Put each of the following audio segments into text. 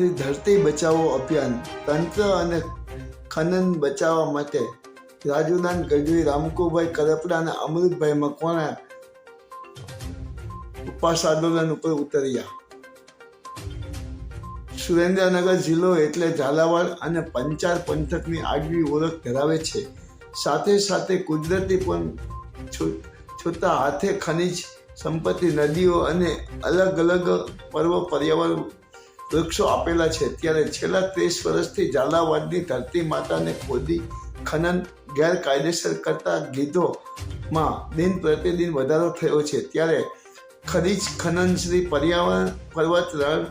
આજથી ધરતી બચાવો અભિયાન. તંત્ર અને ખનન બચાવવા માટે રાજુદાન ગઢવી રામકુભાઈ કરપડા અને અમૃતભાઈ મકવાણા ઉપવાસ આંદોલન ઉપર ઉતર્યા. સુરેન્દ્રનગર જિલ્લો એટલે ઝાલાવાડ અને પંચાર પંથકની આગવી ઓળખ ધરાવે છે. સાથે સાથે કુદરતી પણ છો- છોતા હાથે ખનિજ, સંપત્તિ, નદીઓ અને અલગ અલગ પર્વ પર્યાવરણ વૃક્ષો આપેલા છે. ત્યારે છેલ્લા ત્રીસ વર્ષથી ઝાલાવાડની ધરતી માતાને ખોદી ખનન ગેરકાયદેસર કરતા ગીધોમાં દિન પ્રતિદિન વધારો થયો છે. ત્યારે ખનિજ ખનન શ્રી પર્યાવરણ પર્વત રણ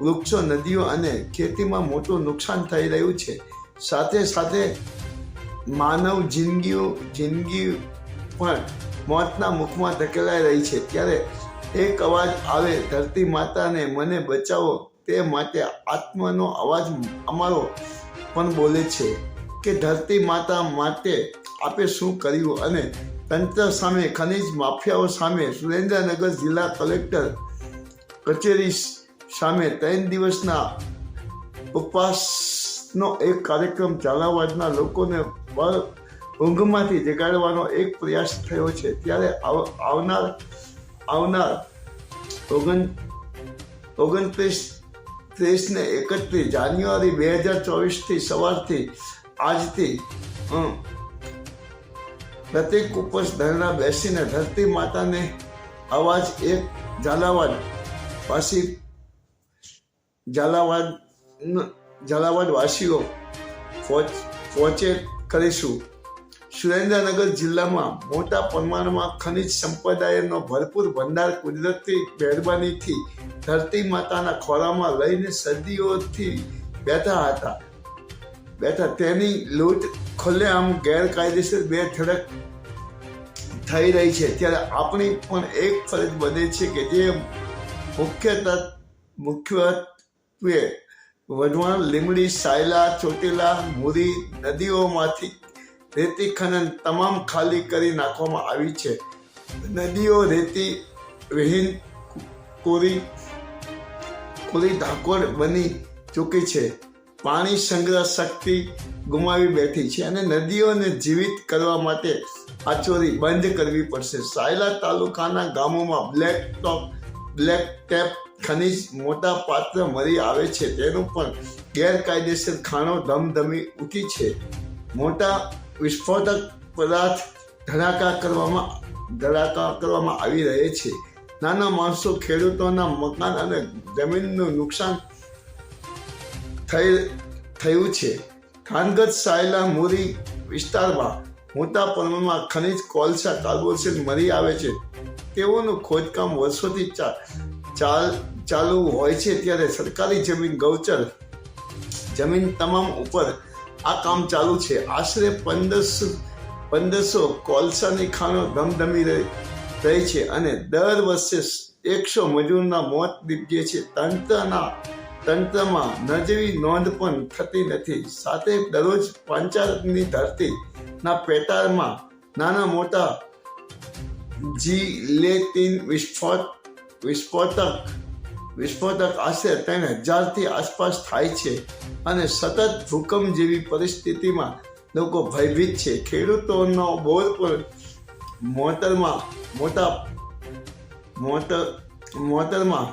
વૃક્ષો, નદીઓ અને ખેતીમાં મોટું નુકસાન થઈ રહ્યું છે. સાથે સાથે માનવ જિંદગીઓ, જિંદગી પણ મોતના મુખમાં ધકેલાઈ રહી છે. ત્યારે એક અવાજ આવે, ધરતી માતાને મને બચાવો. તે માટે આત્માનો અવાજ અમારો પણ બોલે છે કે ધરતી માતા માટે આપે શું કર્યું અને તંત્ર સામે ખનિજ માફિયાઓ સામે સુરેન્દ્રનગર જિલ્લા કલેક્ટર કચેરી સામે ત્રણ દિવસના ઉપવાસનો એક કાર્યક્રમ ઝાલાવાડના લોકોને બળ ઊંઘમાંથી જગાડવાનો એક પ્રયાસ થયો છે. ત્યારે આવ- આવનાર આવનાર ઓગણ, ઓગણત્રીસ ત્રીસને એકત્રીસ જાન્યુઆરી બે હજાર ચોવીસથી સવારથી આજથી પ્રતિક ઉપર ધરણા બેસીને ધરતી માતાને અવાજ એક ઝાલાવાડ પાસી ઝાલાવાડ ઝાલાવાડ વાસીઓ પહોંચે કરીશું. સુરેન્દ્રનગર જિલ્લામાં મોટા પ્રમાણમાં ખનિજ સંપ્રદાયનો ભરપૂર ભંડાર કુદરતી મહેરબાનીથી ધરતી માતાના ખોરામાં લઈને સદીઓથી બેઠા હતા. બેઠા તેની લૂંટ ખુલ્લેઆમ ગેરકાયદેસર બે ધડક થઈ રહી છે. ત્યારે આપણી પણ એક ફરજ બને છે કે જે મુખ્ય મુખ્યત્વે વઢવાણ લીમડી સાયલા, ચોટીલા, મુરી નદીઓમાંથી રેતી ખનન તમામ ખાલી કરી નાખવામાં આવી છે. નદીઓ રેતી, વિહીન કોરી કોરી ઢાંકોર બની ચૂકી છે. પાણી સંગ્રહ શક્તિ ગુમાવી બેઠી છે અને નદીઓને જીવિત કરવા માટે આ ચોરી બંધ કરવી પડશે. સાયલા તાલુકાના ગામોમાં બ્લેક ટોપ, બ્લેક ટેપ ખનિજ મોટા પાત્ર મળી આવે છે. તેનું પણ ગેરકાયદેસર ખાણો ધમધમી ઉઠી છે. મોટા વિસ્ફોટક પદાર્થ ધડાકા કરવામાં ધડાકા કરવામાં આવી રહે છે. નાના માણસો ખેડૂતોના મકાન અને જમીનનું નુકસાન થઈ, થયું છે. ખાનગત સાયલા મુરી વિસ્તારમાં મોટા પ્રમાણમાં ખનિજ, કોલસા, કાર્બોક્સિલ મળી આવે છે. તેઓનું ખોદકામ વર્ષોથી ચાલ, ચાલુ હોય છે. ત્યારે સરકારી જમીન ગૌચર જમીન તમામ ઉપર આ કામ ચાલુ છે. આશરે પંદરસો પંદરસો કોલસાની ખાણો ધમધમી રહી રહી છે અને દર વર્ષે એકસો મજૂરના મોત નીપજે છે. તંત્રના, તંત્રમાં નજવી નોંધ પણ થતી નથી. સાથે દરરોજ પંચાયતની ધરતીના પેટાળમાં નાના મોટા જીલેટિન વિસ્ફોટ વિસ્ફોટક વિસ્ફોટક આશરે ત્રણ હજારથી આસપાસ થાય છે અને સતત ભૂકંપ જેવી પરિસ્થિતિમાં લોકો ભયભીત છે. ખેડૂતોનો બોર પણ મોટરમાં મોટા, મોટર મોટરમાં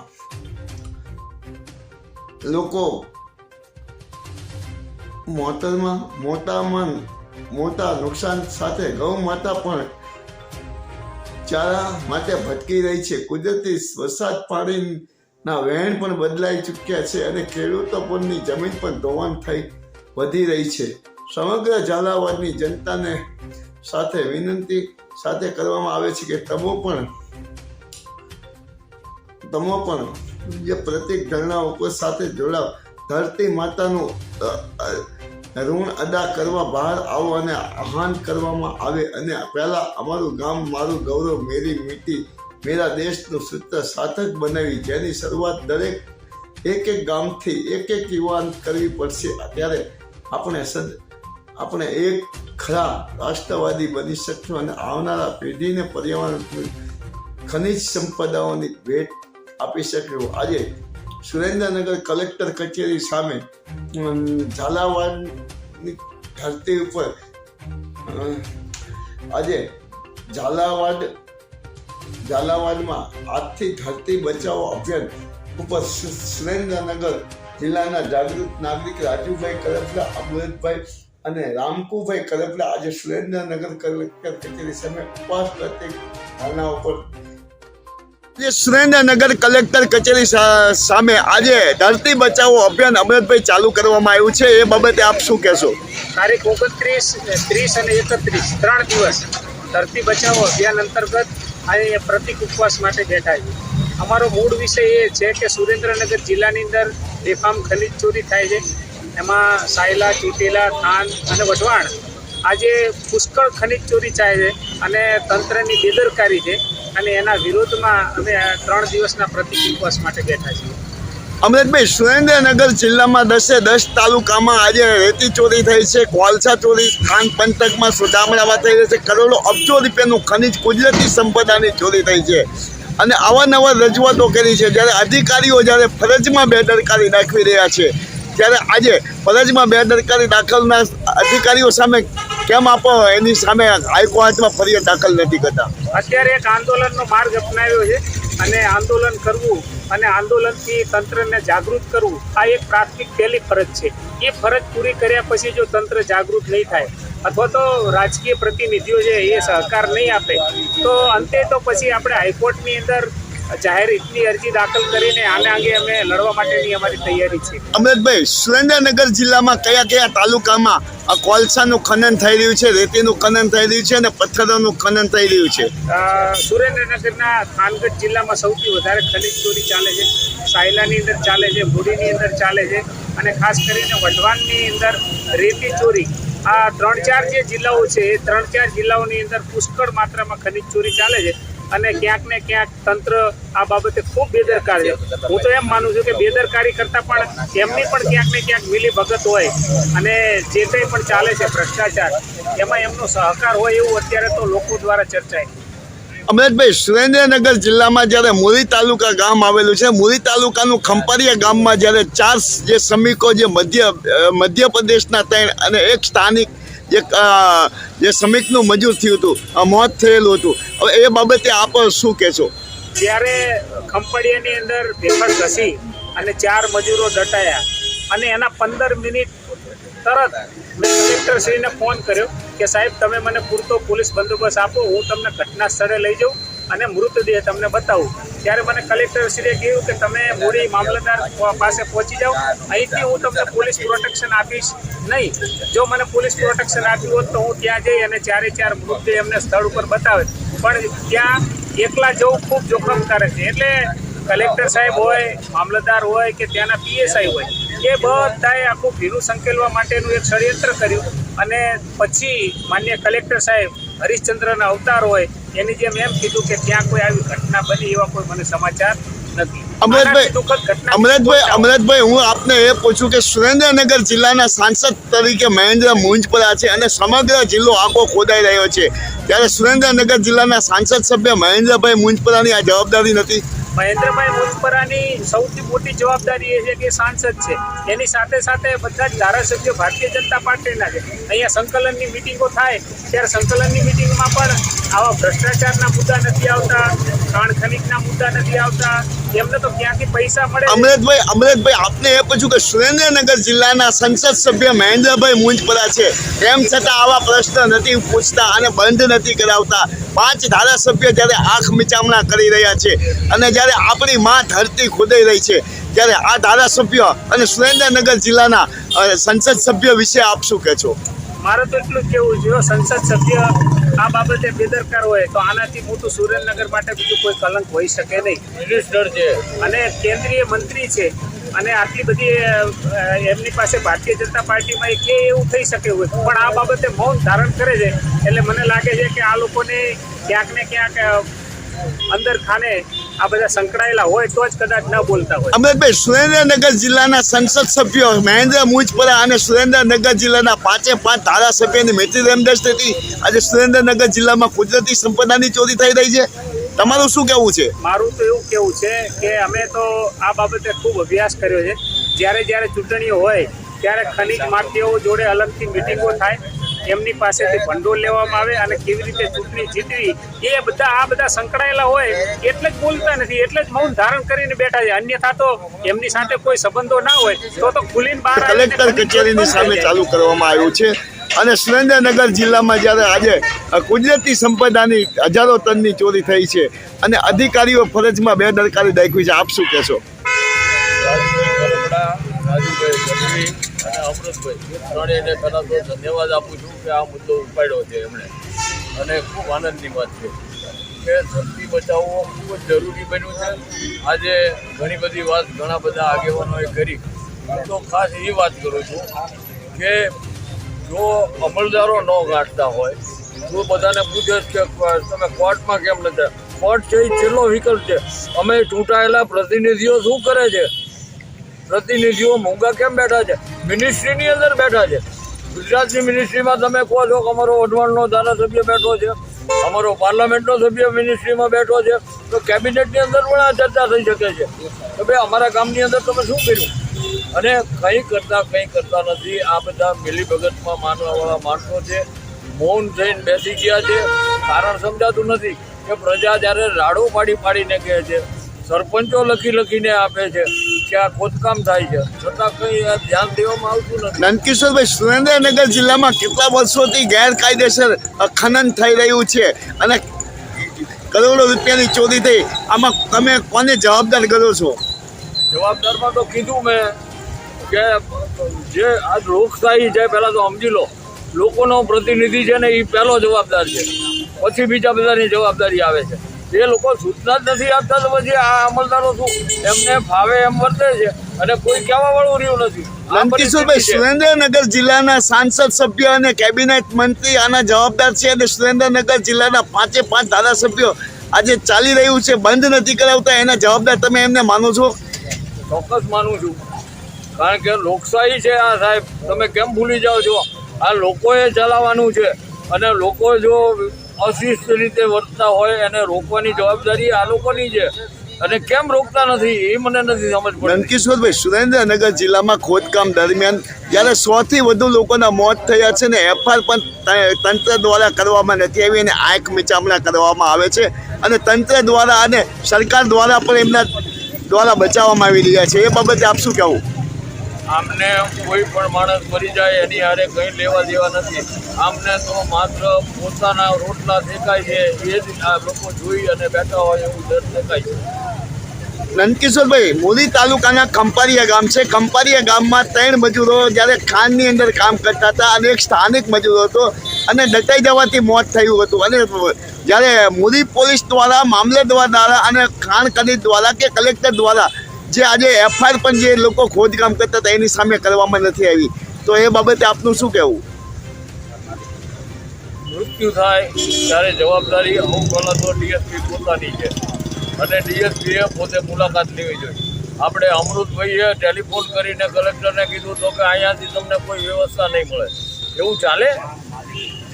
લોકો મોટરમાં મોટામાં, મોટા નુકસાન સાથે ગૌ માતા પણ ચારા માટે ભટકી રહી છે. કુદરતી વરસાદ પાણીના વેણ પણ બદલાઈ ચૂક્યા છે અને ખેડૂતો પરની જમીન પણ ધોવાણ થઈ વધી રહી છે. સમગ્ર ઝાલાવાડની જનતાને સાથે વિનંતી સાથે કરવામાં આવે છે કે તમો પણ તમો પણ જે પ્રતિક ધરણા ઉપર સાથે જોડાવ. ધરતી માતાનું ઋણ અદા કરવા બહાર આવો અને આહ્વાન કરવામાં આવે અને પહેલા અમારું ગામ, મારું ગૌરવ, મેરી મીટી મેરા દેશનું સૂત્ર સાર્થક બનાવી. જેની શરૂઆત દરેક એક એક ગામથી એક એક યુવાન કરવી પડશે. ત્યારે આપણે સદ, આપણે એક ખરા રાષ્ટ્રવાદી બની શકશું અને આવનારા પેઢીને પર્યાવરણ ખનિજ સંપદાઓની ભેટ આપી શકશું. આજે સુરેન્દ્રનગર કલેક્ટર કચેરી સામે ઝાલાવાડની ધરતી ઉપર આજે ઝાલાવાડ ઝાલાવાડમાં આજથી ધરતી બચાવો અભિયાન ઉપર સુરેન્દ્રનગર જિલ્લાના જાગૃત નાગરિક રાજુભાઈ કલપલા અમૃતભાઈ અને રામકુભાઈ કલપલા આજે સુરેન્દ્રનગર કલેક્ટર કચેરી સામે ઉપવાસ પ્રત્યે ધારણા ઉપર સુરેન્દ્રનગર કલેક્ટર કચેરી સામે આજે ધરતી બચાવો અભિયાન અમૃતભાઈ ચાલુ કરવામાં આવ્યું છે. એ બાબતે આપ શું કહેશો? તારીખ ઓગણત્રીસ, ત્રીસ અને એકત્રીસ, ત્રણ દિવસ ધરતી બચાવો અભિયાન અંતર્ગત અહીં પ્રતિક ઉપવાસ માટે બેઠા છે. અમારો મૂળ વિષય એ છે કે સુરેન્દ્રનગર જિલ્લાની અંદર બેફામ ખનિજ ચોરી થાય છે. એમાં સાયલા, ચૂંટેલા, થાન અને વઢવાણ આજે પુષ્કળ ખનિજ ચોરી થાય છે અને તંત્રની બેદરકારી છે અને એના વિરોધમાં અમે ત્રણ દિવસના પ્રતિક ઉપવાસ માટે બેઠા છીએ. અમૃતભાઈ સુરેન્દ્રનગર જિલ્લામાં દસે દસ તાલુકામાં આજે રેતી ચોરી થઈ છે, કોલસા ચોરી, ખાન પંથકમાં સુદામડામાં થઈ રહી છે, કરોડો અબજો રૂપિયાનું ખનિજ કુદરતી સંપદાની ચોરી થઈ છે. અને અવારનવાર રજૂઆતો કરી છે, જ્યારે અધિકારીઓ જ્યારે ફરજમાં બેદરકારી દાખવી રહ્યા છે, ત્યારે આજે ફરજમાં બેદરકારી દાખલના અધિકારીઓ સામે કેમ આપો એની સામે હાઈકોર્ટમાં ફરિયાદ દાખલ નથી કરતા. અત્યારે એક આંદોલનનો માર્ગ અપનાવ્યો છે અને આંદોલન કરવું અને આંદોલનથી તંત્રને જાગૃત કરવું, આ એક પ્રાથમિક પહેલી ફરજ છે. એ ફરજ પૂરી કર્યા પછી જો તંત્ર જાગૃત નહીં થાય, અથવા તો રાજકીય પ્રતિનિધિઓ છે એ સહકાર નહીં આપે, તો અંતે તો પછી આપણે હાઈકોર્ટની અંદર જાહેર હિતની અરજી દાખલ કરીને આને અંગે અમે લડવા માટેની અમારી તૈયારી છે. અમૃતભાઈ સુરેન્દ્રનગર જિલ્લામાં કયા કયા તાલુકામાં આ કોલસાનું ખનન થઈ રહ્યું છે રેતીનું ખનન થઈ રહ્યું છે અને પથ્થરોનું ખનન થઈ રહ્યું છે? સુરેન્દ્રનગરના થાનગઢ જિલ્લામાં સૌથી વધારે ખનિજ ચોરી ચાલે છે સાયલાની અંદર ચાલે છે મૂડીની અંદર ચાલે છે અને ખાસ કરીને વઢવાણની અંદર રેતી ચોરી. આ ત્રણ ચાર જે જિલ્લાઓ છે એ ત્રણ ચાર જિલ્લાઓની અંદર પુષ્કળ માત્રામાં ખનિજ ચોરી ચાલે છે. અને ક્યાંક ને ક્યાંક તંત્ર આ બાબતે ખૂબ બેદરકાર છે. હું તો એમ માનું છું કે બેદરકારી કરતાં પણ એમની પણ ક્યાંક ને ક્યાંક મિલી ભગત હોય અને જે કંઈ પણ ચાલે છે ભ્રષ્ટાચાર, એમાં એમનો સહકાર હોય એવું અત્યારે તો લોકો દ્વારા ચર્ચાય. અમરેશભાઈ, સુરેન્દ્રનગર જિલ્લામાં જ્યારે મુરી તાલુકા ગામ આવેલું છે, મુરી તાલુકાનું ખંપારિયા ગામમાં જ્યારે ચાર જે શ્રમિકો જે મધ્ય મધ્યપ્રદેશના ત્રણ અને એક સ્થાનિક અ, જે શ્રમિકનું મજૂર થયું હતું મોત થયેલું હતું. હવે એ બાબતે આપ શું કહેશો? જ્યારે ખંપાળિયાની અંદર પેપર ઘસી અને ચાર મજૂરો દટાયા અને એના પંદર મિનિટ તરત મેં કલેક્ટરશ્રીને ફોન કર્યો કે સાહેબ તમે મને પૂરતો પોલીસ બંદોબસ્ત આપો હું તમને ઘટના સ્થળે લઈ જાઉં. અને મૃતદેહ તમને બતાવું. ત્યારે મને કલેક્ટરશ્રીએ કહ્યું કે તમે મૂડી મામલતદાર પાસે પહોંચી જાઓ. અહીંથી હું તમને પોલીસ પ્રોટેક્શન આપીશ નહીં. જો મને પોલીસ પ્રોટેક્શન આપ્યું હોત તો હું ત્યાં જઈ અને ચારે ચાર મૃતદેહ એમને સ્થળ ઉપર બતાવે. પણ ત્યાં એકલા જવું ખૂબ જોખમકારક છે. એટલે કલેક્ટર સાહેબ હોય, મામલતદાર હોય કે ત્યાંના પીએસઆઈ હોય, એ બધાએ આખું ભીનું સંકેલવા માટેનું એક ષડયંત્ર કર્યું. અને પછી માન્ય કલેક્ટર સાહેબ હરિશ્ચંદ્રના અવતાર હોય એની જેમ એમ કીધું કે ત્યાં કોઈ આવી ઘટના બની એવા કોઈ મને સમાચાર નથી. ઘટના અમૃતભાઈ અમૃતભાઈ હું આપને એ પૂછું કે સુરેન્દ્રનગર જિલ્લાના સાંસદ તરીકે મહેન્દ્ર મુંજપરા છે અને સમગ્ર જિલ્લો આખો ખોદાઈ રહ્યો છે. ત્યારે સુરેન્દ્રનગર જિલ્લાના સાંસદ સભ્ય મહેન્દ્રભાઈ મુંજપરાની આ જવાબદારી નથી. મહેન્દ્રભાઈ મુજપરાની સૌથી મોટી જવાબદારી એ છે કે સાંસદ છે. એની સાથે સાથે બધા જ ધારાસભ્યો ભારતીય જનતા પાર્ટીના છે. અહીંયા સંકલનની મિટિંગો થાય, ત્યારે સંકલનની મિટિંગમાં પણ આવા ભ્રષ્ટાચારના મુદ્દા નથી આવતા, ખાણ ખનિજના મુદ્દા નથી આવતા અમૃતભાઈ અમૃતભાઈ આપને એ પૂછ્યું કે સુરેન્દ્રનગર જિલ્લાના સંસદ સભ્ય મહેન્દ્રભાઈ મુંજપરા છે. તેમ છતાં આવા પ્રશ્ન નથી પૂછતા અને બંધ નથી કરાવતા. પાંચ ધારાસભ્ય જ્યારે આંખ મિચામણા કરી રહ્યા છે અને જ્યારે આપણી માં ધરતી ખોદાઈ રહી છે ત્યારે આ ધારાસભ્ય અને સુરેન્દ્રનગર જિલ્લાના સંસદ સભ્ય વિશે આપ શું કહેશો? મારે તો એટલું કેવું કહેવું છે સંસદ સભ્ય આ બાબતે બેદરકાર હોય તો આનાથી મોટું સુરેન્દ્રનગર માટે બીજું કોઈ કલંક હોઈ શકે નહીં. અને કેન્દ્રીય મંત્રી છે અને આટલી બધી એમની પાસે ભારતીય જનતા પાર્ટીમાં કે એવું થઈ શકે હોય. પણ આ બાબતે મૌન ધારણ કરે છે. એટલે મને લાગે છે કે આ લોકોને ક્યાંક ને ક્યાંક અંદર ખાને આ બધા સંકળાયેલા હોય તો જ કદાચ ન બોલતા હોય. અમૃતભાઈ સુરેન્દ્રનગર જિલ્લાના સંસદ સભ્યો મહેન્દ્ર મુજપરા અને સુરેન્દ્રનગર જિલ્લાના પાંચે પાંચ ધારાસભ્યની મેત્રી રેમદસ્તીથી આજે સુરેન્દ્રનગર જિલ્લામાં કુદરતી સંપદાની ચોરી થઈ રહી છે. તમારું શું કેવું છે? મારું તો એવું કેવું છે કે અમે તો આ બાબતે ખૂબ અભ્યાસ કર્યો છે. જ્યારે જ્યારે ચૂંટણીઓ હોય ત્યારે ખનિજ માફિયાઓ જોડે અલગથી મિટિંગો થાય. એમની પાસેથી ભંડોળ લેવામાં આવે અને કેવી રીતે ચૂંટણી જીતવી એ બધા આ બધા સંકળાયેલા હોય એટલે જ બોલતા નથી એટલે જ મૌન ધારણ કરીને બેઠા છે. અન્યથા તો એમની સાથે કોઈ સંબંધો ના હોય તો તો ખુલીને બહાર કલેક્ટર કચેરીની સામે ચાલુ કરવામાં આવ્યું છે અને સુરેન્દ્રનગર જિલ્લામાં જ્યારે આજે કુદરતી સંપદાની હજારો ટનની ચોરી થઈ છે અને અધિકારીઓ ફરજમાં બેદરકારી દાખવી છે આપ શું કહેશો? રાજુભાઈ અને અમૃતભાઈ ત્રણેયને પહેલાં તો ધન્યવાદ આપું છું કે આ મુદ્દો ઉપાડ્યો છે એમણે. અને ખૂબ આનંદની વાત છે કે ધરતી બચાવવો ખૂબ જ જરૂરી બન્યું છે. આજે ઘણી બધી વાત ઘણા બધા આગેવાનોએ કરી. તો ખાસ એ વાત કરું છું કે જો અમલદારો ન ગાંઠતા હોય તો બધાને પૂછે કે તમે કોર્ટમાં કેમ નથી? કોર્ટ છે એ છેલ્લો વિકલ્પ છે. અમે ચૂંટાયેલા પ્રતિનિધિઓ શું કરે છે? પ્રતિનિધિઓ મોંઘા કેમ બેઠા છે? મિનિસ્ટ્રીની અંદર બેઠા છે. ગુજરાતની મિનિસ્ટ્રીમાં તમે કહો છો કે અમારો વઢવાણનો ધારાસભ્ય બેઠો છે, અમારો પાર્લામેન્ટનો સભ્ય મિનિસ્ટ્રીમાં બેઠો છે, તો કેબિનેટની અંદર પણ આ ચર્ચા થઈ શકે છે. કે ભાઈ, અમારા ગામની અંદર તમે શું કર્યું? અને કંઈ કરતા કંઈ કરતા નથી, આ બધા મિલીભગતમાં માનવાવાળા માણસો છે, મૌન થઈને બેસી ગયા છે. કારણ સમજાતું નથી કે પ્રજા જ્યારે રાડો પાડી પાડીને કહે છે, સરપંચો લખી લખીને આપે છે કે આ ખોદકામ થાય છે. છતાં કંઈ ધ્યાન દેવામાં આવતું નથી. નંદકિશોરભાઈ સુરેન્દ્રનગર જિલ્લામાં કેટલા વર્ષોથી ગેરકાયદેસર ખનન થઈ રહ્યું છે અને કરોડો રૂપિયાની ચોરી થઈ. આમાં તમે કોને જવાબદાર કરો છો? જવાબદારમાં તો કીધું મેં કે જે આ લોકશાહી છે પહેલાં તો સમજી લો. લોકોનો પ્રતિનિધિ છે ને એ પહેલો જવાબદાર છે. પછી બીજા બધાની જવાબદારી આવે છે. એ લોકો સૂચના જ નથી આપતા તો પછી આ અમલદારો શું? એમને ફાવે એમ વર્તે છે. અને કોઈ કહેવા વાળું રહ્યું નથી. નંદકિશોરભાઈ. સુરેન્દ્રનગર જિલ્લાના સાંસદ સભ્ય અને કેબિનેટ મંત્રી આના જવાબદાર છે અને સુરેન્દ્રનગર જિલ્લાના પાંચે પાંચ ધારાસભ્યો આજે ચાલી રહ્યું છે બંધ નથી કરાવતા. એના જવાબદાર તમે એમને માનો છો? ચોક્કસ માનું છું. કારણ કે લોકશાહી છે આ સાહેબ. તમે કેમ ભૂલી જાઓ છો? આ લોકોએ ચલાવવાનું છે. અને લોકો જો અશિસ્ત રીતે વર્તતા હોય એને રોકવાની જવાબદારી આ લોકોની છે. અને કેમ રોકતા નથી, એ મને નથી સમજ પડતી. નંદકિશોરભાઈ, સુરેન્દ્રનગર જિલ્લામાં ખોદકામ દરમિયાન જ્યારે સોથી વધુ લોકોના મોત થયા છે ને, એફઆર પણ તંત્ર દ્વારા કરવામાં નથી આવી અને આંખ મિચામણા કરવામાં આવે છે. અને તંત્ર દ્વારા અને સરકાર દ્વારા પણ એમના દ્વારા બચાવવામાં આવી રહ્યા છે. એ બાબતે આપ શું કહેવું? આમને કોઈ પણ માણસ મરી જાય એની હારે કંઈ લેવા દેવા નથી. આમને તો માત્ર પોતાના રોટલા દેખાય છે, એ જ લોકો જોઈ અને બેઠા હોય એવું દર દેખાય છે. નંદકિશોરભાઈ, મોદી તાલુકાના ખંપારિયા ગામ છે. ખંપારિયા ગામમાં ત્રણ મજૂરો જ્યારે ખાનની અંદર કામ કરતા હતા અને એક સ્થાનિક મજૂર હતો અને દટાઈ જવાથી મોત થયું હતું. અને જ્યારે મોદી પોલીસ દ્વારા, મામલતદાર દ્વારા અને ખાણ ખનીજ દ્વારા કે કલેક્ટર દ્વારા જે આજે એફઆઈઆર પણ જે લોકો ખોદકામ કરતા હતા, એની સામે કરવામાં નથી આવી. તો એ બાબતે આપનું શું કહેવું? મૃત્યુ થાય ત્યારે જવાબદારી અમુક તો ડીએસપી પોતાની છે. અને ડીએસપીએ પોતે મુલાકાત લેવી જોઈએ. આપણે અમૃતભાઈએ ટેલિફોન કરીને કલેક્ટરને કીધું તો કે અહીંયાથી તમને કોઈ વ્યવસ્થા નહીં મળે. એવું ચાલે?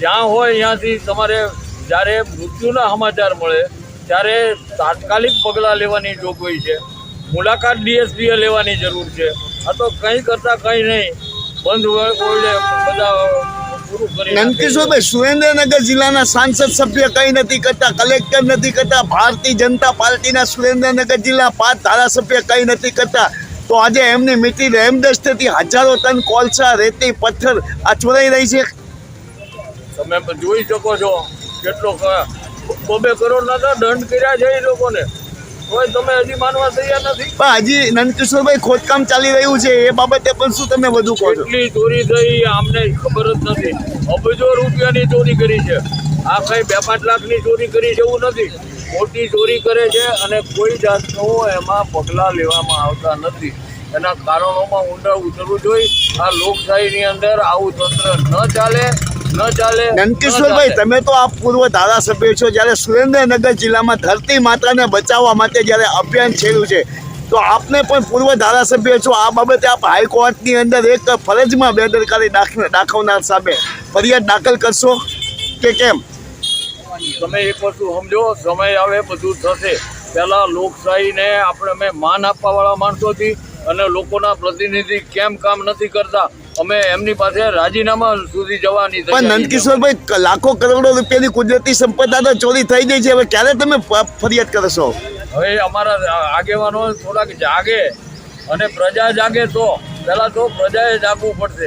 જ્યાં હોય ત્યાંથી તમારે જ્યારે મૃત્યુના સમાચાર મળે, ત્યારે તાત્કાલિક પગલાં લેવાની જોગવાઈ છે. મુલાકાત ડીએસપીએ લેવાની જરૂર છે. આ તો કંઈ કરતાં કંઈ નહીં. બંધ ઓળે બધા નંદકિશોરભાઈ સુરેન્દ્રનગર જિલ્લાના સાંસદ સભ્ય કંઈ નથી કરતા કલેક્ટર નથી કરતા ભારતીય જનતા પાર્ટીના સુરેન્દ્રનગર જિલ્લા પાંચ ધારાસભ્ય કંઈ નથી કરતા. તો આજે એમની મીટિંગ રેમદસ્તથી હજારો ટન કોલસા રેતી પથ્થર આ ચોરાઈ રહી છે. તમે જોઈ શકો છો કેટલો બબે કરોડના તો દંડ કર્યા છે એ લોકોને. હજી માનવા તૈયાર નથી. પણ હજી નંદકિશોરભાઈ ખોદકામ ચાલી રહ્યું છે એ બાબતે પણ શું તમે વધુ કહો કેટલી ચોરી થઈ આમને ખબર જ નથી. અબજો રૂપિયાની ચોરી કરી છે. આ કઈ બે પાંચ લાખની ચોરી કરી છે એવું નથી. મોટી ચોરી કરે છે અને કોઈ જાતનું એમાં પગલાં લેવામાં આવતા નથી. એના કારણોમાં ઊંડા ઉતરવું જોઈએ. આ લોકશાહીની અંદર આવું તંત્ર ન ચાલે. નંદકિશોરભાઈ તમે તો આ પૂર્વ ધારાસભ્ય છો. જ્યારે સુરેન્દ્રનગર જિલ્લામાં ધરતી માતાને બચાવવા માટે જ્યારે અભિયાન છેડ્યું છે તો આપને પણ પૂર્વ ધારાસભ્ય છો. આ બાબતે આપ હાઈકોર્ટની અંદર એક ફરજમાં બેદરકારી દાખ- દાખવનાર સામે ફરિયાદ દાખલ કરશો કે કેમ? તમે એક વસ્તુ સમજો સમય આવે બધું થશે. પહેલાં લોકશાહીને આપણે અમે માન આપવા વાળા માણસો હતી અને લોકોના પ્રતિનિધિ કેમ કામ નથી કરતા? અમે એમની પાસે રાજીનામા સુધી જવાની પણ નંદકિશોરભાઈ લાખો કરોડો રૂપિયાની કુદરતી સંપદા તો ચોરી થઈ ગઈ છે. હવે ક્યારે તમે ફરિયાદ કરશો? હવે અમારા આગેવાનો થોડાક જાગે અને પ્રજા જાગે તો પહેલા તો પ્રજાએ જાગવું પડશે.